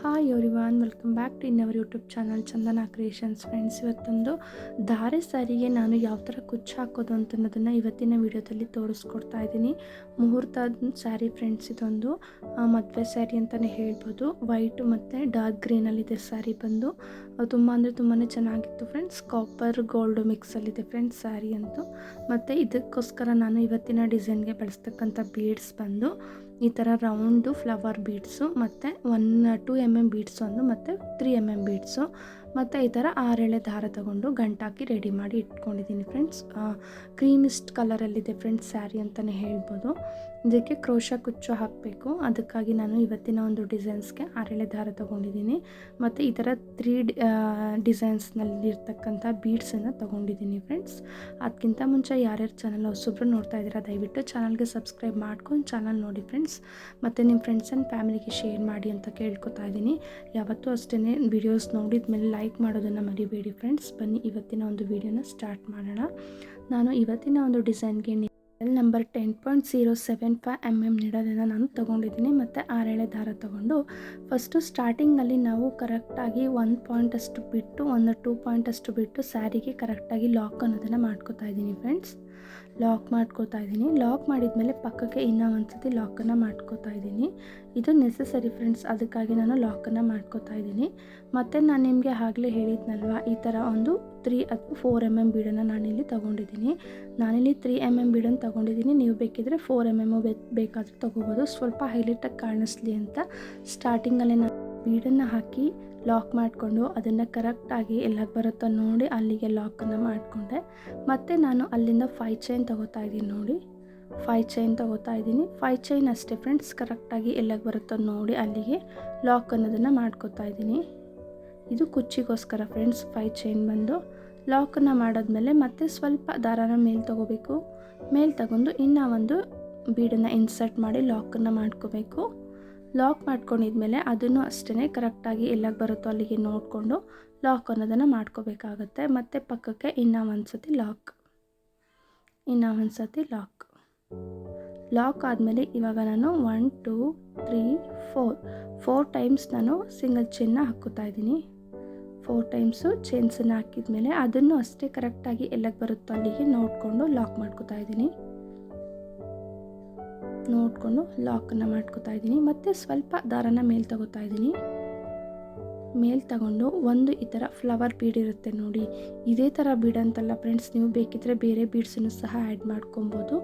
Hi everyone welcome back to in our YouTube channel Chandana creations friends ಇವತ್ತೊಂದು ಧಾರೆ ಸಾರಿಗೆ ನಾನು ಯಾವ ಥರ ಕುಚ್ಚು ಹಾಕೋದು ಅನ್ನೋದನ್ನು ಇವತ್ತಿನ ವಿಡಿಯೋದಲ್ಲಿ ತೋರಿಸ್ಕೊಡ್ತಾ ಇದ್ದೀನಿ. ಮುಹೂರ್ತ ಸ್ಯಾರಿ ಫ್ರೆಂಡ್ಸ್ ಇದೊಂದು ಮದುವೆ ಸ್ಯಾರಿ ಅಂತಲೇ ಹೇಳ್ಬೋದು. ವೈಟು ಮತ್ತು ಡಾರ್ಕ್ ಗ್ರೀನಲ್ಲಿದೆ ಸ್ಯಾರಿ ಬಂದು. ತುಂಬ ಅಂದರೆ ತುಂಬಾ ಚೆನ್ನಾಗಿತ್ತು ಫ್ರೆಂಡ್ಸ್ ಕಾಪರ್ ಗೋಲ್ಡ್ ಮಿಕ್ಸಲ್ಲಿದೆ ಫ್ರೆಂಡ್ಸ್ ಸ್ಯಾರಿ ಅಂತೂ. ಮತ್ತು ಇದಕ್ಕೋಸ್ಕರ ನಾನು ಇವತ್ತಿನ ಡಿಸೈನ್ಗೆ ಬಳಸ್ತಕ್ಕಂಥ ಬೀಡ್ಸ್ ಬಂದು ಈ ಥರ ರೌಂಡು ಫ್ಲವರ್ ಬೀಡ್ಸು ಮತ್ತು one two M M beads ಒಂದು ಮತ್ತು ತ್ರೀ ಎಂ ಎಂ ಬೀಡ್ಸು ಮತ್ತು ಈ ಥರ ಆರೆಳೆ ದಾರ ತಗೊಂಡು ಗಂಟಾಕಿ ರೆಡಿ ಮಾಡಿ ಇಟ್ಕೊಂಡಿದ್ದೀನಿ ಫ್ರೆಂಡ್ಸ್ ಕ್ರೀಮಿಸ್ಟ್ ಕಲರಲ್ಲಿದೆ ಫ್ರೆಂಡ್ಸ್ ಸ್ಯಾರಿ ಅಂತಲೇ ಹೇಳ್ಬೋದು. ಇದಕ್ಕೆ ಕ್ರೋಶ ಕುಚ್ಚು ಹಾಕಬೇಕು. ಅದಕ್ಕಾಗಿ ನಾನು ಇವತ್ತಿನ ಒಂದು ಡಿಸೈನ್ಸ್ಗೆ ಆರೆಳೆ ದಾರ ತೊಗೊಂಡಿದ್ದೀನಿ. ಮತ್ತು ಈ ಥರ ತ್ರೀ ಡಿಸೈನ್ಸ್ನಲ್ಲಿರ್ತಕ್ಕಂಥ ಬೀಡ್ಸನ್ನು ತೊಗೊಂಡಿದ್ದೀನಿ ಫ್ರೆಂಡ್ಸ್ ಅದಕ್ಕಿಂತ ಮುಂಚೆ ಯಾರ್ಯಾರು ಚಾನಲ್ ಹೊಸೊಬ್ರು ನೋಡ್ತಾ ಇದ್ದೀರಾ, ದಯವಿಟ್ಟು ಚಾನಲ್ಗೆ ಸಬ್ಸ್ಕ್ರೈಬ್ ಮಾಡ್ಕೊಂಡು ಚಾನಲ್ ನೋಡಿ ಫ್ರೆಂಡ್ಸ್ ಮತ್ತು ನಿಮ್ಮ ಫ್ರೆಂಡ್ಸ್ ಆ್ಯಂಡ್ ಫ್ಯಾಮಿಲಿಗೆ ಶೇರ್ ಮಾಡಿ ಅಂತ ಕೇಳ್ಕೊತಾ ಇದ್ದೀನಿ. ಯಾವತ್ತೂ ಅಷ್ಟೇ ವಿಡಿಯೋಸ್ ನೋಡಿದ ಮೇಲೆ ಲೈಕ್ ಮಾಡೋದನ್ನು ಮರಿಬೇಡಿ ಫ್ರೆಂಡ್ಸ್ ಬನ್ನಿ ಇವತ್ತಿನ ಒಂದು ವಿಡಿಯೋನ ಸ್ಟಾರ್ಟ್ ಮಾಡೋಣ. ನಾನು ಇವತ್ತಿನ ಒಂದು ಡಿಸೈನ್ಗೆ number ten point zero seven five M M ನೀಡೋದನ್ನು ನಾನು ತೊಗೊಂಡಿದ್ದೀನಿ ಮತ್ತು ಆರೇಳೆ ದಾರ ತೊಗೊಂಡು. ಫಸ್ಟು ಸ್ಟಾರ್ಟಿಂಗಲ್ಲಿ ನಾವು ಕರೆಕ್ಟಾಗಿ ಒಂದು ಪಾಯಿಂಟಷ್ಟು ಬಿಟ್ಟು, ಒಂದು ಟೂ ಪಾಯಿಂಟಷ್ಟು ಬಿಟ್ಟು ಸ್ಯಾರಿಗೆ ಕರೆಕ್ಟಾಗಿ ಲಾಕ್ ಅನ್ನೋದನ್ನು ಮಾಡ್ಕೋತಾ ಇದ್ದೀನಿ ಫ್ರೆಂಡ್ಸ್ ಲಾಕ್ ಮಾಡ್ಕೋತಾ ಇದ್ದೀನಿ. ಲಾಕ್ ಮಾಡಿದ್ಮೇಲೆ ಪಕ್ಕಕ್ಕೆ ಇನ್ನೂ ಒಂದು ಸತಿ ಲಾಕನ್ನು ಮಾಡ್ಕೋತಾ ಇದ್ದೀನಿ. ಇದು ನೆಸಸರಿ ಫ್ರೆಂಡ್ಸ್ ಅದಕ್ಕಾಗಿ ನಾನು ಲಾಕನ್ನು ಮಾಡ್ಕೋತಾ ಇದ್ದೀನಿ. ಮತ್ತು ನಾನು ನಿಮಗೆ ಆಗಲೇ ಹೇಳಿದ್ನಲ್ವ, ಈ ಥರ ಒಂದು ತ್ರೀ ಅಥವಾ ಫೋರ್ ಎಂ ಎಂ ಬೀಡನ್ನು ನಾನಿಲ್ಲಿ ತೊಗೊಂಡಿದ್ದೀನಿ. ನಾನಿಲ್ಲಿ ತ್ರೀ ಎಂ ಎಂ ಬೀಡನ್ನು ತೊಗೊಂಡಿದ್ದೀನಿ. ನೀವು ಬೇಕಿದ್ರೆ ಫೋರ್ ಎಂ ಎಂ ಬೇಕಾದರೂ ತೊಗೋಬೋದು. ಸ್ವಲ್ಪ ಹೈಲೈಟಾಗಿ ಕಾಣಿಸ್ಲಿ ಅಂತ ಸ್ಟಾರ್ಟಿಂಗಲ್ಲೇ ನಾನು ಬೀಡನ್ನು ಹಾಕಿ ಲಾಕ್ ಮಾಡಿಕೊಂಡು ಅದನ್ನು ಕರೆಕ್ಟಾಗಿ ಎಲ್ಲಕ್ಕೆ ಬರುತ್ತೋ ನೋಡಿ ಅಲ್ಲಿಗೆ ಲಾಕನ್ನು ಮಾಡಿಕೊಂಡೆ. ಮತ್ತು ನಾನು ಅಲ್ಲಿಂದ ಫೈ ಚೈನ್ ತೊಗೋತಾ ಇದ್ದೀನಿ ನೋಡಿ. ಫೈ ಚೈನ್ ತೊಗೋತಾ ಇದ್ದೀನಿ. ಫೈ ಚೈನ್ ಅಷ್ಟೇ ಫ್ರೆಂಡ್ಸ್ ಕರೆಕ್ಟಾಗಿ ಎಲ್ಲಕ್ಕೆ ಬರುತ್ತೋ ನೋಡಿ ಅಲ್ಲಿಗೆ ಲಾಕ್ ಅನ್ನೋದನ್ನು ಮಾಡ್ಕೋತಾ ಇದ್ದೀನಿ. ಇದು ಕುಚ್ಚಿಗೋಸ್ಕರ ಫ್ರೆಂಡ್ಸ್ ಫೈ ಚೈನ್ ಬಂದು. ಲಾಕನ್ನು ಮಾಡಿದ್ಮೇಲೆ ಮತ್ತೆ ಸ್ವಲ್ಪ ದಾರಾನ ಮೇಲೆ ತಗೋಬೇಕು. ಮೇಲೆ ತಗೊಂಡು ಇನ್ನೂ ಒಂದು ಬೀಡನ್ನು ಇನ್ಸರ್ಟ್ ಮಾಡಿ ಲಾಕನ್ನು ಮಾಡ್ಕೋಬೇಕು. ಲಾಕ್ ಮಾಡ್ಕೊಂಡಿದ್ಮೇಲೆ ಅದನ್ನು ಅಷ್ಟೇ ಕರೆಕ್ಟಾಗಿ ಎಲ್ಲಕ್ಕೆ ಬರುತ್ತೋ ಅಲ್ಲಿಗೆ ನೋಡಿಕೊಂಡು ಲಾಕ್ ಅನ್ನೋದನ್ನು ಮಾಡ್ಕೋಬೇಕಾಗತ್ತೆ. ಮತ್ತು ಪಕ್ಕಕ್ಕೆ ಇನ್ನೂ ಒಂದು ಸತಿ ಲಾಕ್ ಇನ್ನೂ ಒಂದು ಸತಿ ಲಾಕ್ ಲಾಕ್ ಆದಮೇಲೆ ಇವಾಗ ನಾನು one two three four four times ನಾನು ಸಿಂಗಲ್ ಚೈನ್ನ ಹಾಕೋತಾ ಇದ್ದೀನಿ. ಫೋರ್ ಟೈಮ್ಸು ಚೈನ್ಸನ್ನು ಹಾಕಿದ್ಮೇಲೆ ಅದನ್ನು ಅಷ್ಟೇ ಕರೆಕ್ಟಾಗಿ ಎಲ್ಲಕ್ಕೆ ಬರುತ್ತೋ ಅಲ್ಲಿಗೆ ನೋಡಿಕೊಂಡು ಲಾಕ್ ಮಾಡ್ಕೋತಾ ಇದ್ದೀನಿ. ನೋಡಿಕೊಂಡು ಲಾಕನ್ನು ಮಾಡ್ಕೋತಾ ಇದ್ದೀನಿ. ಮತ್ತು ಸ್ವಲ್ಪ ದಾರನ ಮೇಲೆ ತಗೋತಾ ಇದ್ದೀನಿ. ಮೇಲೆ ತಗೊಂಡು ಒಂದು ಈ ಥರ ಫ್ಲವರ್ ಬೀಡ್ ಇರುತ್ತೆ ನೋಡಿ. ಇದೇ ಥರ ಬೀಡ್ ಅಂತಲ್ಲ ಫ್ರೆಂಡ್ಸ್ ನೀವು ಬೇಕಿದ್ದರೆ ಬೇರೆ ಬೀಡ್ಸನ್ನು ಸಹ ಆ್ಯಡ್ ಮಾಡ್ಕೊಬೋದು.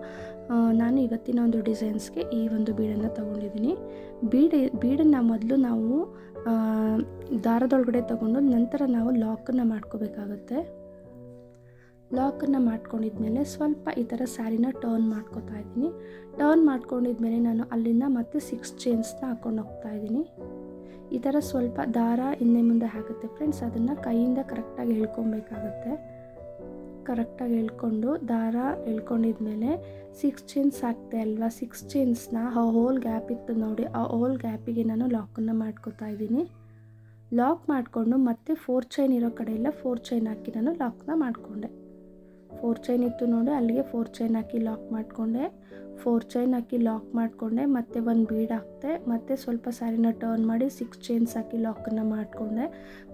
ನಾನು ಇವತ್ತಿನ ಒಂದು ಡಿಸೈನ್ಸ್ಗೆ ಈ ಒಂದು ಬೀಡನ್ನು ತೊಗೊಂಡಿದ್ದೀನಿ. ಬೀಡ್ ಬೀಡನ್ನು ಮೊದಲು ನಾವು ದಾರದೊಳಗಡೆ ತಗೊಂಡು ನಂತರ ನಾವು ಲಾಕನ್ನು ಮಾಡ್ಕೋಬೇಕಾಗತ್ತೆ. ಲಾಕನ್ನು ಮಾಡ್ಕೊಂಡಿದ್ಮೇಲೆ ಸ್ವಲ್ಪ ಈ ಥರ ಸ್ಯಾರಿನ ಟರ್ನ್ ಮಾಡ್ಕೋತಾ ಇದ್ದೀನಿ. ಟರ್ನ್ ಮಾಡ್ಕೊಂಡಿದ್ಮೇಲೆ ನಾನು ಅಲ್ಲಿಂದ ಮತ್ತೆ ಸಿಕ್ಸ್ ಚೇನ್ಸ್ನ ಹಾಕ್ಕೊಂಡು ಹೋಗ್ತಾ ಇದ್ದೀನಿ. ಈ ಥರ ಸ್ವಲ್ಪ ದಾರ ಹಿಂದೆ ಮುಂದೆ ಹಾಕುತ್ತೆ ಫ್ರೆಂಡ್ಸ್ ಅದನ್ನು ಕೈಯಿಂದ ಕರೆಕ್ಟಾಗಿ ಎಳ್ಕೊಬೇಕಾಗತ್ತೆ. ಕರೆಕ್ಟಾಗಿ ಎಳ್ಕೊಂಡು ದಾರ ಎಳ್ಕೊಂಡಿದ್ಮೇಲೆ ಸಿಕ್ಸ್ ಚೈನ್ಸ್ ಹಾಕ್ತೆ ಅಲ್ವಾ? ಸಿಕ್ಸ್ ಚೈನ್ಸ್ನ ಆ ಹೋಲ್ ಗ್ಯಾಪ್ ಇತ್ತು ನೋಡಿ. ಆ ಹೋಲ್ ಗ್ಯಾಪಿಗೆ ನಾನು ಲಾಕನ್ನು ಮಾಡ್ಕೋತಾ ಇದ್ದೀನಿ. ಲಾಕ್ ಮಾಡಿಕೊಂಡು ಮತ್ತೆ ಫೋರ್ ಚೈನ್ ಇರೋ ಕಡೆಯೆಲ್ಲ ಫೋರ್ ಚೈನ್ ಹಾಕಿ ನಾನು ಲಾಕ್ನ ಮಾಡಿಕೊಂಡೆ. ಫೋರ್ ಚೈನ್ ಇತ್ತು ನೋಡಿ, ಅಲ್ಲಿಗೆ ಫೋರ್ ಚೈನ್ ಹಾಕಿ ಲಾಕ್ ಮಾಡಿಕೊಂಡೆ. ಫೋರ್ ಚೈನ್ ಹಾಕಿ ಲಾಕ್ ಮಾಡಿಕೊಂಡೆ, ಮತ್ತು ಒಂದು ಬೀಡ್ ಹಾಕ್ತೆ ಮತ್ತು ಸ್ವಲ್ಪ ಸ್ಯಾರಿನ ಟರ್ನ್ ಮಾಡಿ ಸಿಕ್ಸ್ ಚೈನ್ಸ್ ಹಾಕಿ ಲಾಕನ್ನು ಮಾಡಿಕೊಂಡೆ.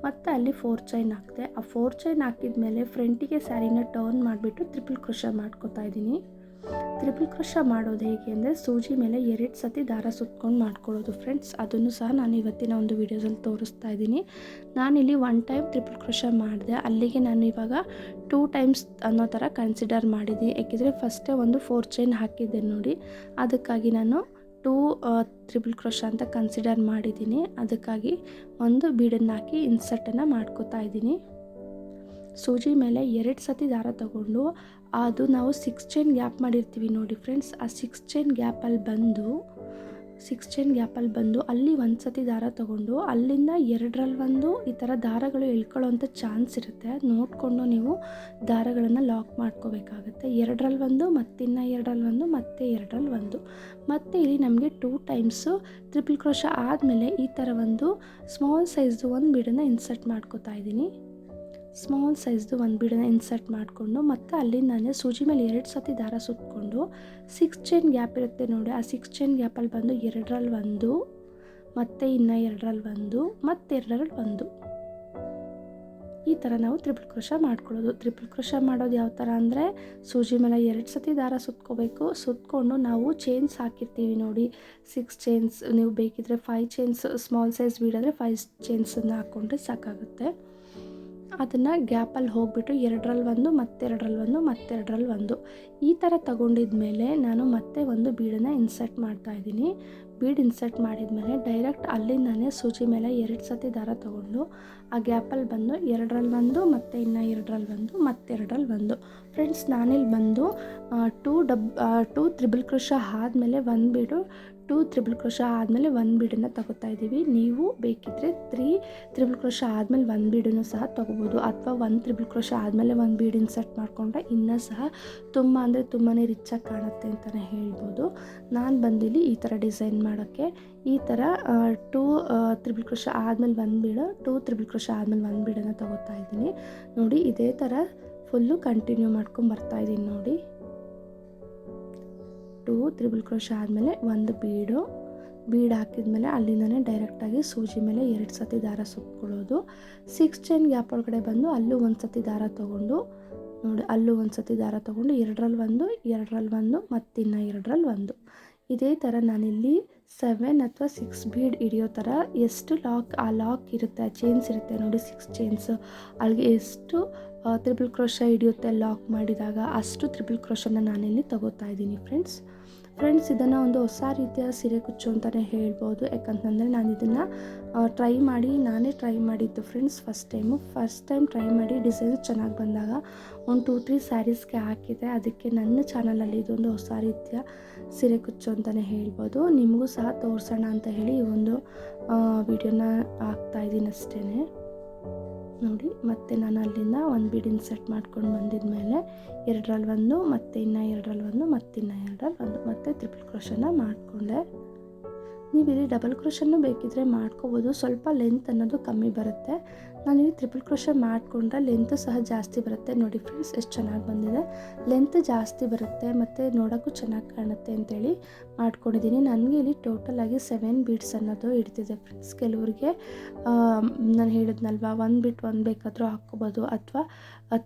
ಮತ್ತು ಅಲ್ಲಿ ಫೋರ್ ಚೈನ್ ಹಾಕ್ತೆ ಆ ಫೋರ್ ಚೈನ್ ಹಾಕಿದ ಮೇಲೆ ಫ್ರಂಟಿಗೆ ಸ್ಯಾರಿನ ಟರ್ನ್ ಮಾಡಿಬಿಟ್ಟು ತ್ರಿಪಲ್ ಕ್ರೋಶ ಮಾಡ್ಕೋತಾ ಇದ್ದೀನಿ. ತ್ರಿಪಲ್ ಕ್ರೋಶ ಮಾಡೋದು ಹೇಗೆ ಅಂದರೆ ಸೂಜಿ ಮೇಲೆ ಎರಡು ಸತಿ ದಾರ ಸುತ್ಕೊಂಡು ಮಾಡ್ಕೊಳ್ಳೋದು ಫ್ರೆಂಡ್ಸ್ ಅದನ್ನು ಸಹ ನಾನು ಇವತ್ತಿನ ಒಂದು ವೀಡಿಯೋಸಲ್ಲಿ ತೋರಿಸ್ತಾ ಇದ್ದೀನಿ. ನಾನಿಲ್ಲಿ ಒನ್ ಟೈಮ್ ತ್ರಿಪಲ್ ಕ್ರೋಶ ಮಾಡಿದೆ. ಅಲ್ಲಿಗೆ ನಾನು ಇವಾಗ ಟೂ ಟೈಮ್ಸ್ ಅನ್ನೋ ಥರ ಕನ್ಸಿಡರ್ ಮಾಡಿದ್ದೀನಿ ಯಾಕೆಂದರೆ ಫಸ್ಟೇ ಒಂದು ಫೋರ್ ಚೈನ್ ಹಾಕಿದ್ದೆ ನೋಡಿ. ಅದಕ್ಕಾಗಿ ನಾನು ಟೂ ತ್ರಿಬಲ್ ಕ್ರೋಶ ಅಂತ ಕನ್ಸಿಡರ್ ಮಾಡಿದ್ದೀನಿ. ಅದಕ್ಕಾಗಿ ಒಂದು ಬೀಡನ್ನು ಹಾಕಿ ಇನ್ಸರ್ಟನ್ನು ಮಾಡ್ಕೋತಾ ಇದ್ದೀನಿ. ಸೂಜಿ ಮೇಲೆ ಎರಡು ಸತಿ ದಾರ ತಗೊಂಡು ಅದು ನಾವು ಸಿಕ್ಸ್ ಚೈನ್ ಗ್ಯಾಪ್ ಮಾಡಿರ್ತೀವಿ ನೋಡಿ ಫ್ರೆಂಡ್ಸ್ ಆ ಸಿಕ್ಸ್ ಚೈನ್ ಗ್ಯಾಪಲ್ಲಿ ಬಂದು ಸಿಕ್ಸ್ ಚೈನ್ ಗ್ಯಾಪಲ್ಲಿ ಬಂದು ಅಲ್ಲಿ ಒಂದು ಸತಿ ದಾರ ತೊಗೊಂಡು ಅಲ್ಲಿಂದ ಎರಡರಲ್ಲಿ ಒಂದು ಈ ಥರ ದಾರಗಳು ಎಳ್ಕೊಳ್ಳೋವಂಥ ಚಾನ್ಸ್ ಇರುತ್ತೆ. ನೋಡಿಕೊಂಡು ನೀವು ದಾರಗಳನ್ನು ಲಾಕ್ ಮಾಡ್ಕೋಬೇಕಾಗುತ್ತೆ. ಎರಡರಲ್ಲಿ ಒಂದು, ಮತ್ತಿನ್ನ ಎರಡರಲ್ಲಿ ಒಂದು, ಮತ್ತೆ ಎರಡರಲ್ಲಿ ಒಂದು. ಮತ್ತು ಇಲ್ಲಿ ನಮಗೆ ಟೂ ಟೈಮ್ಸು ತ್ರಿಪಲ್ ಕ್ರೋಶ ಆದಮೇಲೆ ಈ ಥರ ಒಂದು ಸ್ಮಾಲ್ ಸೈಜ್ದು ಒಂದು ಬೀಡನ್ನು ಇನ್ಸರ್ಟ್ ಮಾಡ್ಕೋತಾ ಇದ್ದೀನಿ. ಸ್ಮಾಲ್ ಸೈಜ್ದು ಒಂದು ಬೀಡನ್ನ ಇನ್ಸರ್ಟ್ ಮಾಡಿಕೊಂಡು ಮತ್ತು ಅಲ್ಲಿಂದಾನೆ ಸೂಜಿ ಮೇಲೆ ಎರಡು ಸತಿ ದಾರ ಸುತ್ತಕೊಂಡು ಸಿಕ್ಸ್ ಚೈನ್ ಗ್ಯಾಪ್ ಇರುತ್ತೆ ನೋಡಿ, ಆ ಸಿಕ್ಸ್ ಚೈನ್ ಗ್ಯಾಪಲ್ಲಿ ಬಂದು ಎರಡರಲ್ಲಿ ಒಂದು, ಮತ್ತೆ ಇನ್ನು ಎರಡರಲ್ಲಿ ಒಂದು ಮತ್ತೆರಡರಲ್ಲಿ ಒಂದು. ಈ ಥರ ನಾವು ತ್ರಿಪಲ್ ಕ್ರೋಶ ಮಾಡ್ಕೊಳ್ಳೋದು. ತ್ರಿಪಲ್ ಕ್ರೋಶ ಮಾಡೋದು ಯಾವ ಥರ ಅಂದರೆ ಸೂಜಿ ಮೇಲೆ ಎರಡು ಸತಿ ದಾರ ಸುತ್ಕೋಬೇಕು. ಸುತ್ಕೊಂಡು ನಾವು ಚೈನ್ಸ್ ಹಾಕಿರ್ತೀವಿ ನೋಡಿ ಸಿಕ್ಸ್ ಚೈನ್ಸ್ ನೀವು ಬೇಕಿದ್ರೆ ಫೈವ್ ಚೈನ್ಸ್ ಸ್ಮಾಲ್ ಸೈಜ್ ಬೀಡಾದರೆ ಫೈವ್ ಚೈನ್ಸನ್ನು ಹಾಕ್ಕೊಂಡ್ರೆ ಸಾಕಾಗುತ್ತೆ. ಅದನ್ನು ಗ್ಯಾಪಲ್ಲಿ ಹೋಗಿಬಿಟ್ಟು ಎರಡರಲ್ಲಿ ಒಂದು ಮತ್ತೆರಡರಲ್ಲಿ ಒಂದು ಮತ್ತೆರಡರಲ್ಲಿ ಒಂದು ಈ ಥರ ತಗೊಂಡಿದ್ದ ಮೇಲೆ ನಾನು ಮತ್ತೆ ಒಂದು ಬೀಡನ್ನು ಇನ್ಸರ್ಟ್ ಮಾಡ್ತಾ ಇದ್ದೀನಿ. ಬೀಡ್ ಇನ್ಸರ್ಟ್ ಮಾಡಿದ್ಮೇಲೆ ಡೈರೆಕ್ಟ್ ಅಲ್ಲಿಂದನೇ ಸೂಜಿ ಮೇಲೆ ಎರಡು ಸತಿ ದಾರ ತೊಗೊಂಡು, ಆ ಗ್ಯಾಪಲ್ಲಿ ಬಂದು ಎರಡರಲ್ಲಿ ಒಂದು ಮತ್ತು ಇನ್ನು ಎರಡರಲ್ಲಿ ಒಂದು ಮತ್ತೆರಡರಲ್ಲಿ ಒಂದು ಫ್ರೆಂಡ್ಸ್ ನಾನಿಲ್ಲಿ ಬಂದು two double two triple crochet ಆದಮೇಲೆ ಒಂದು ಬೀಡು ಟೂ ತ್ರಿಬಲ್ ಕ್ರೋಶ ಆದಮೇಲೆ ಒಂದು ಬೀಡನ್ನು ತಗೋತಾ ಇದ್ದೀವಿ ನೀವು ಬೇಕಿದ್ದರೆ ತ್ರೀ ತ್ರಿಬಲ್ ಕ್ರೋಶ ಆದಮೇಲೆ ಒಂದು ಬೀಡನ್ನು ಸಹ ತೊಗೋಬೋದು. ಅಥವಾ ಒಂದು ತ್ರಿಬಲ್ ಕ್ರೋಶ ಆದಮೇಲೆ ಒಂದು ಬೀಡ್ ಇನ್ಸರ್ಟ್ ಮಾಡಿಕೊಂಡ್ರೆ ಇನ್ನೂ ಸಹ ತುಂಬ ಅಂದರೆ ತುಂಬಾ ರಿಚ್ಚಾಗಿ ಕಾಣುತ್ತೆ ಅಂತಲೇ ಹೇಳ್ಬೋದು. ನಾನು ಬಂದಿಲ್ಲಿ ಈ ಥರ ಡಿಸೈನ್ ಮಾಡೋಕ್ಕೆ ಈ ಥರ ಟೂ ತ್ರಿಬಲ್ ಕ್ರೋಶ ಆದಮೇಲೆ ಒಂದು ಬೀಡ, ಟೂ ತ್ರಿಬಲ್ ಕ್ರೋಶ ಆದಮೇಲೆ ಒಂದು ಬೀಡನ್ನು ತಗೋತಾ ಇದ್ದೀನಿ. ನೋಡಿ, ಇದೇ ಥರ ಫುಲ್ಲು ಕಂಟಿನ್ಯೂ ಮಾಡ್ಕೊಂಡು ಬರ್ತಾ ಇದ್ದೀನಿ ನೋಡಿ. ಟೂ ತ್ರಿಬಲ್ ಕ್ರೋಶ ಆದಮೇಲೆ ಒಂದು ಬೀಡು, ಬೀಡ್ ಹಾಕಿದ್ಮೇಲೆ ಅಲ್ಲಿಂದನೇ ಡೈರೆಕ್ಟಾಗಿ ಸೂಜಿ ಮೇಲೆ ಎರಡು ಸತಿ ದಾರ ಸುತ್ಕೊಳ್ಳೋದು ಸಿಕ್ಸ್ ಚೈನ್ ಗ್ಯಾಪ್ ಒಳಗಡೆ ಬಂದು ಅಲ್ಲೂ ಒಂದು ಸತಿ ದಾರ ತೊಗೊಂಡು, ನೋಡಿ ಅಲ್ಲೂ ಒಂದು ಸತಿ ದಾರ ತೊಗೊಂಡು ಎರಡರಲ್ಲಿ ಒಂದು ಎರಡರಲ್ಲಿ ಒಂದು ಮತ್ತಿನ್ನು ಎರಡರಲ್ಲಿ ಒಂದು. ಇದೇ ಥರ ನಾನಿಲ್ಲಿ ಸೆವೆನ್ ಅಥವಾ ಸಿಕ್ಸ್ ಬೀಡ್ ಹಿಡಿಯೋ ಥರ ಎಷ್ಟು ಲಾಕ್ ಆ ಲಾಕ್ ಇರುತ್ತೆ ಆ ಚೈನ್ಸ್ ಇರುತ್ತೆ ನೋಡಿ ಸಿಕ್ಸ್ ಚೈನ್ಸ್ ಅಲ್ಲಿಗೆ ಎಷ್ಟು ತ್ರಿಬಲ್ ಕ್ರೋಶ ಹಿಡಿಯುತ್ತೆ, ಲಾಕ್ ಮಾಡಿದಾಗ ಅಷ್ಟು ತ್ರಿಬಲ್ ಕ್ರೋಶನ ನಾನಿಲ್ಲಿ ತಗೋತಾ ಇದ್ದೀನಿ ಫ್ರೆಂಡ್ಸ್ ಫ್ರೆಂಡ್ಸ್ ಇದನ್ನು ಒಂದು ಹೊಸ ರೀತಿಯ ಸೀರೆ ಕುಚ್ಚು ಅಂತಲೇ ಹೇಳ್ಬೋದು. ಯಾಕಂತಂದರೆ ನಾನು ಇದನ್ನು ಟ್ರೈ ಮಾಡಿ, ನಾನೇ ಟ್ರೈ ಮಾಡಿದ್ದು friends first time first time try ಮಾಡಿ ಡಿಸೈನ್ ಚೆನ್ನಾಗಿ ಬಂದಾಗ ಒಂದು ಟೂ ತ್ರೀ ಸ್ಯಾರೀಸ್ಗೆ ಹಾಕಿದೆ ಅದಕ್ಕೆ ನನ್ನ ಚಾನಲಲ್ಲಿ ಇದೊಂದು ಹೊಸ ರೀತಿಯ ಸೀರೆ ಕುಚ್ಚು ಅಂತಲೇ ಹೇಳ್ಬೋದು. ನಿಮಗೂ ಸಹ ತೋರಿಸೋಣ ಅಂತ ಹೇಳಿ ಈ ಒಂದು ವಿಡಿಯೋನ ಹಾಕ್ತಾಯಿದ್ದೀನಿ ಅಷ್ಟೇ ನೋಡಿ, ಮತ್ತೆ ನಾನು ಅಲ್ಲಿಂದ ಒಂದು ಬೀಡ್ ಸೆಟ್ ಮಾಡ್ಕೊಂಡು ಬಂದಿದ ಮೇಲೆ ಎರಡರಲ್ಲಿ ಒಂದು, ಮತ್ತೆ ಇನ್ನೂ ಎರಡರಲ್ಲಿ ಒಂದು ಮತ್ತಿನ್ನು ಎರಡರಲ್ಲಿ ಒಂದು, ಮತ್ತೆ ತ್ರಿಪಲ್ ಕ್ರೋಶನ ಮಾಡಿಕೊಂಡೆ. ನೀವು ಇಲ್ಲಿ ಡಬಲ್ ಕ್ರೋಷನ್ನು ಬೇಕಿದ್ರೆ ಮಾಡ್ಕೋಬೋದು. ಸ್ವಲ್ಪ ಲೆಂತ್ ಅನ್ನೋದು ಕಮ್ಮಿ ಬರುತ್ತೆ. ನಾನು ಇಲ್ಲಿ ತ್ರಿಪಲ್ ಕ್ರೋಶ ಮಾಡಿಕೊಂಡ್ರೆ ಲೆಂತ್ ಸಹ ಜಾಸ್ತಿ ಬರುತ್ತೆ. ನೋಡಿ ಫ್ರೆಂಡ್ಸ್ ಎಷ್ಟು ಚೆನ್ನಾಗಿ ಬಂದಿದೆ. ಲೆಂತ್ ಜಾಸ್ತಿ ಬರುತ್ತೆ ಮತ್ತು ನೋಡೋಕ್ಕೂ ಚೆನ್ನಾಗಿ ಕಾಣುತ್ತೆ ಅಂತೇಳಿ ಮಾಡ್ಕೊಂಡಿದ್ದೀನಿ. ನನಗೆ ಇಲ್ಲಿ ಟೋಟಲಾಗಿ ಸೆವೆನ್ ಬೀಡ್ಸ್ ಅನ್ನೋದು ಇಡ್ತಿದೆ ಫ್ರೆಂಡ್ಸ್ ಕೆಲವ್ರಿಗೆ ನಾನು ಹೇಳಿದ್ನಲ್ವ ಒಂದು ಬಿಟ್ ಒಂದು ಬೇಕಾದರೂ ಹಾಕ್ಕೊಬೋದು ಅಥವಾ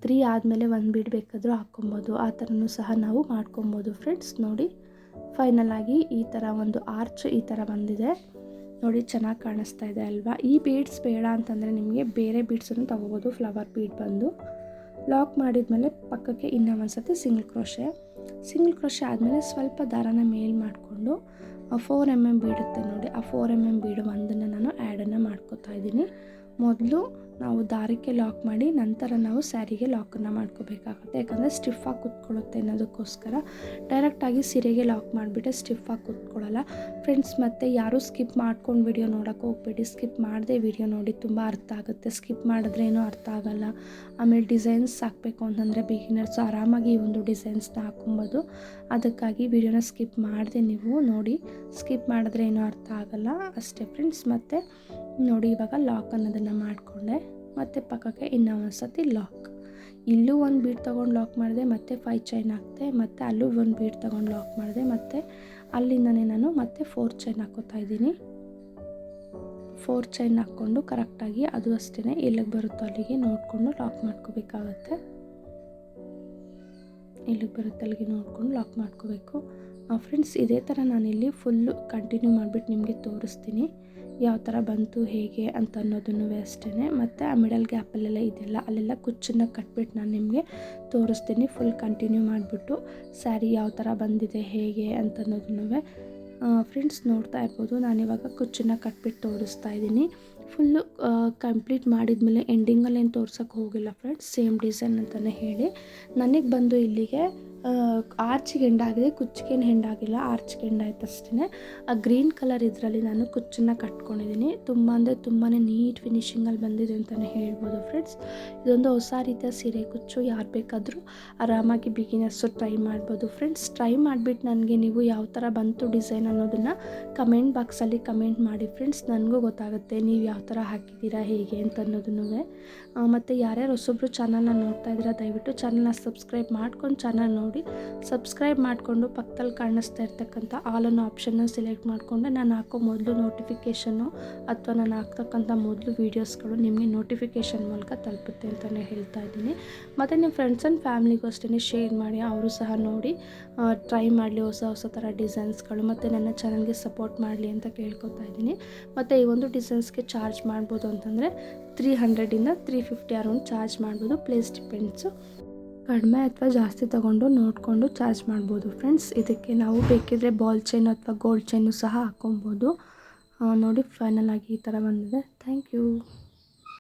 ತ್ರೀ ಆದಮೇಲೆ ಒಂದು ಬೀಡ್ ಬೇಕಾದರೂ ಹಾಕ್ಕೊಬೋದು. ಆ ಥರನೂ ಸಹ ನಾವು ಮಾಡ್ಕೊಬೋದು ಫ್ರೆಂಡ್ಸ್ ನೋಡಿ. ಫೈನಲ್ ಆಗಿ ಈ ಥರ ಒಂದು ಆರ್ಚ್ ಈ ಥರ ಬಂದಿದೆ. ನೋಡಿ ಚೆನ್ನಾಗಿ ಕಾಣಿಸ್ತಾ ಇದೆ ಅಲ್ವಾ? ಈ ಬೀಡ್ಸ್ ಬೇಡ ಅಂತಂದರೆ ನಿಮಗೆ ಬೇರೆ ಬೀಡ್ಸನ್ನು ತೊಗೋಬೋದು. ಫ್ಲವರ್ ಬೀಡ್ ಬಂದು. ಲಾಕ್ ಮಾಡಿದ್ಮೇಲೆ ಪಕ್ಕಕ್ಕೆ ಇನ್ನೂ ಒಂದು ಸತಿ ಸಿಂಗಲ್ ಕ್ರೋಶೆ ಸಿಂಗಲ್ ಕ್ರೋಶೆ ಆದಮೇಲೆ ಸ್ವಲ್ಪ ದಾರನ ಮೇಲ್ ಮಾಡಿಕೊಂಡು ಫೋರ್ ಎಂ ಎಂ ಬೀಡುತ್ತೆ ನೋಡಿ. ಆ ಫೋರ್ ಎಂ ಎಂ ಬೀಡು ಒಂದನ್ನು ನಾನು ಆ್ಯಡನ್ನು ಮಾಡ್ಕೋತಾ ಇದ್ದೀನಿ. ಮೊದಲು ನಾವು ದಾರಕ್ಕೆ ಲಾಕ್ ಮಾಡಿ ನಂತರ ನಾವು ಸ್ಯಾರಿಗೆ ಲಾಕನ್ನು ಮಾಡ್ಕೋಬೇಕಾಗುತ್ತೆ. ಯಾಕಂದರೆ ಸ್ಟಿಫಾಗಿ ಕೂತ್ಕೊಳ್ಳುತ್ತೆ ಅನ್ನೋದಕ್ಕೋಸ್ಕರ. ಡೈರೆಕ್ಟಾಗಿ ಸೀರೆಗೆ ಲಾಕ್ ಮಾಡಿಬಿಟ್ಟು ಸ್ಟಿಫಾಗಿ ಕೂತ್ಕೊಳ್ಳಲ್ಲ. ಫ್ರೆಂಡ್ಸ್ ಮತ್ತು ಯಾರೂ ಸ್ಕಿಪ್ ಮಾಡ್ಕೊಂಡು ವಿಡಿಯೋ ನೋಡೋಕೆ ಹೋಗ್ಬೇಡಿ. ಸ್ಕಿಪ್ ಮಾಡದೆ ವಿಡಿಯೋ ನೋಡಿ ತುಂಬ ಅರ್ಥ ಆಗುತ್ತೆ. ಸ್ಕಿಪ್ ಮಾಡಿದ್ರೆ ಏನೂ ಅರ್ಥ ಆಗಲ್ಲ. ಆಮೇಲೆ ಡಿಸೈನ್ಸ್ ಹಾಕಬೇಕು ಅಂತಂದರೆ ಬಿಗಿನರ್ಸ್ ಆರಾಮಾಗಿ ಈ ಒಂದು ಡಿಸೈನ್ಸ್ನ ಹಾಕೊಬೋದು ಅದಕ್ಕಾಗಿ ವಿಡಿಯೋನ ಸ್ಕಿಪ್ ಮಾಡಿದೆ ನೀವು ನೋಡಿ. ಸ್ಕಿಪ್ ಮಾಡಿದ್ರೆ ಏನೂ ಅರ್ಥ ಆಗಲ್ಲ. ಅಷ್ಟೇ ಫ್ರೆಂಡ್ಸ್ ಮತ್ತು ನೋಡಿ ಇವಾಗ ಲಾಕ್ ಅನ್ನೋದನ್ನು ಮಾಡಿಕೊಂಡೆ. ಮತ್ತು ಪಕ್ಕಕ್ಕೆ ಇನ್ನೂ ಲಾಕ್ ಇಲ್ಲೂ ಒಂದು ಬೀಡ್ ತೊಗೊಂಡು ಲಾಕ್ ಮಾಡಿದೆ, ಮತ್ತು ಫೈ ಚೈನ್ ಹಾಕಿದೆ, ಮತ್ತು ಅಲ್ಲೂ ಒಂದು ಬೀಡ್ ತೊಗೊಂಡು ಲಾಕ್ ಮಾಡಿದೆ, ಮತ್ತು ಅಲ್ಲಿಂದನೇ ನಾನು ಮತ್ತೆ ಫೋರ್ ಚೈನ್ ಹಾಕೋತಾ ಇದ್ದೀನಿ. ಫೋರ್ ಚೈನ್ ಹಾಕ್ಕೊಂಡು ಕರೆಕ್ಟಾಗಿ ಅದು ಅಷ್ಟೇ ಎಲ್ಲಿಗೆ ಬರುತ್ತೋ ಅಲ್ಲಿಗೆ ನೋಡಿಕೊಂಡು ಲಾಕ್ ಮಾಡ್ಕೋಬೇಕಾಗತ್ತೆ. ಇಲ್ಲಿಗೆ ಬರುತ್ತೆ ಅಲ್ಲಿಗೆ ನೋಡಿಕೊಂಡು ಲಾಕ್ ಮಾಡ್ಕೋಬೇಕು. ಫ್ರೆಂಡ್ಸ್ ಇದೇ ಥರ ನಾನಿಲ್ಲಿ ಫುಲ್ಲು ಕಂಟಿನ್ಯೂ ಮಾಡಿಬಿಟ್ಟು ನಿಮಗೆ ತೋರಿಸ್ತೀನಿ. ಯಾವ ಥರ ಬಂತು, ಹೇಗೆ ಅಂತ ಅನ್ನೋದನ್ನು ಅಷ್ಟೇ ಮತ್ತು ಆ ಮಿಡಲ್ ಗ್ಯಾಪಲ್ಲೆಲ್ಲ ಇದೆಯಲ್ಲ ಅಲ್ಲೆಲ್ಲ ಕುಚ್ಚನ್ನ ಕಟ್ಬಿಟ್ಟು ನಾನು ನಿಮಗೆ ತೋರಿಸ್ತೀನಿ. ಫುಲ್ ಕಂಟಿನ್ಯೂ ಮಾಡಿಬಿಟ್ಟು ಸ್ಯಾರಿ ಯಾವ ಥರ ಬಂದಿದೆ, ಹೇಗೆ ಅಂತ ಅನ್ನೋದನ್ನು ಫ್ರೆಂಡ್ಸ್ ನೋಡ್ತಾ ಇರ್ಬೋದು. ನಾನಿವಾಗ ಕುಚ್ಚನ್ನ ಕಟ್ಬಿಟ್ಟು ತೋರಿಸ್ತಾ ಇದ್ದೀನಿ. ಫುಲ್ಲು ಕಂಪ್ಲೀಟ್ ಮಾಡಿದ್ಮೇಲೆ ಎಂಡಿಂಗಲ್ಲಿ ಏನು ತೋರ್ಸೋಕ್ಕೆ ಹೋಗಿಲ್ಲ ಫ್ರೆಂಡ್ಸ್ ಸೇಮ್ ಡಿಸೈನ್ ಅಂತಲೇ ಹೇಳಿ. ನನಗೆ ಬಂದು ಇಲ್ಲಿಗೆ ಆರ್ಚಿಗೆ ಹೆಂಡಾಗಿದೆ ಕುಚ್ಚಿಗೇನು ಹೆಂಡಾಗಿಲ್ಲ ಆರ್ಚಿಗೆ ಹೆಂಡಾಯ್ತು ಅಷ್ಟೇ ಆ ಗ್ರೀನ್ ಕಲರ್ ಇದರಲ್ಲಿ ನಾನು ಕುಚ್ಚನ್ನು ಕಟ್ಕೊಂಡಿದ್ದೀನಿ. ತುಂಬ ಅಂದರೆ ತುಂಬಾ ನೀಟ್ ಫಿನಿಶಿಂಗಲ್ಲಿ ಬಂದಿದೆ ಅಂತಲೇ ಹೇಳ್ಬೋದು ಫ್ರೆಂಡ್ಸ್ ಇದೊಂದು ಹೊಸ ರೀತಿಯ ಸೀರೆ, ಕುಚ್ಚು, ಯಾರು ಬೇಕಾದರೂ ಆರಾಮಾಗಿ ಬಿಗಿನರ್ಸು ಟ್ರೈ ಮಾಡ್ಬೋದು ಫ್ರೆಂಡ್ಸ್ ಟ್ರೈ ಮಾಡಿಬಿಟ್ಟು ನನಗೆ ನೀವು ಯಾವ ಥರ ಬಂತು ಡಿಸೈನ್ ಅನ್ನೋದನ್ನು ಕಮೆಂಟ್ ಬಾಕ್ಸಲ್ಲಿ ಕಮೆಂಟ್ ಮಾಡಿ ಫ್ರೆಂಡ್ಸ್ ನನಗೂ ಗೊತ್ತಾಗುತ್ತೆ ನೀವು ಯಾವ ಥರ ಹಾಕಿದ್ದೀರಾ, ಹೇಗೆ ಅಂತ ಅನ್ನೋದನ್ನು. ಮತ್ತು ಯಾರ್ಯಾರು ಹೊಸೊಬ್ರು ಚಾನಲ್ನ ನೋಡ್ತಾ ಇದ್ದೀರಾ, ದಯವಿಟ್ಟು ಚಾನಲ್ನ ಸಬ್ಸ್ಕ್ರೈಬ್ ಮಾಡ್ಕೊಂಡು ಚಾನಲ್ ನೋಡಿ ನೋಡಿ. ಸಬ್ಸ್ಕ್ರೈಬ್ ಮಾಡಿಕೊಂಡು ಪಕ್ಕದಲ್ಲಿ ಕಾಣಿಸ್ತಾ ಇರ್ತಕ್ಕಂಥ ಆಲ್ ಅನ್ನೋ ಆಪ್ಷನ್ನ ಸೆಲೆಕ್ಟ್ ಮಾಡಿಕೊಂಡು ನಾನು ಹಾಕೋ ಮೊದಲು ನೋಟಿಫಿಕೇಷನ್ನು ಅಥವಾ ನಾನು ಹಾಕ್ತಕ್ಕಂಥ ಮೊದಲು ವೀಡಿಯೋಸ್ಗಳು ನಿಮಗೆ ನೋಟಿಫಿಕೇಷನ್ ಮೂಲಕ ತಲುಪುತ್ತೆ ಅಂತಲೇ ಹೇಳ್ತಾ ಇದ್ದೀನಿ. ಮತ್ತು ನಿಮ್ಮ ಫ್ರೆಂಡ್ಸ್ ಆ್ಯಂಡ್ ಫ್ಯಾಮ್ಲಿಗೂ ಅಷ್ಟೇ ಶೇರ್ ಮಾಡಿ, ಅವರು ಸಹ ನೋಡಿ ಟ್ರೈ ಮಾಡಲಿ ಹೊಸ ಹೊಸ ಥರ ಡಿಸೈನ್ಸ್ಗಳು ಮತ್ತು ನನ್ನ ಚಾನಲ್ಗೆ ಸಪೋರ್ಟ್ ಮಾಡಲಿ ಅಂತ ಕೇಳ್ಕೊತಾ ಇದ್ದೀನಿ. ಮತ್ತು ಈ ಒಂದು ಡಿಸೈನ್ಸ್ಗೆ ಚಾರ್ಜ್ ಮಾಡ್ಬೋದು ಅಂತಂದರೆ ತ್ರೀ ಹಂಡ್ರೆಡಿಂದ ತ್ರೀ ಫಿಫ್ಟಿ ಅರೌಂಡ್ ಚಾರ್ಜ್ ಮಾಡ್ಬೋದು. ಪ್ಲೇಸ್ ಡಿಪೆಂಡ್ಸು ಕಡಿಮೆ ಅಥವಾ ಜಾಸ್ತಿ ತಗೊಂಡು ನೋಡಿಕೊಂಡು ಚಾರ್ಜ್ ಮಾಡ್ಬೋದು ಫ್ರೆಂಡ್ಸ್. ಇದಕ್ಕೆ ನಾವು ಬೇಕಿದ್ರೆ ಬಾಲ್ ಚೈನ್ ಅಥವಾ ಗೋಲ್ಡ್ ಚೈನು ಸಹ ಹಾಕ್ಕೊಬೋದು ನೋಡಿ, ಫೈನಲ್ ಆಗಿ ಈ ಥರ ಬಂದಿದೆ. Thank you.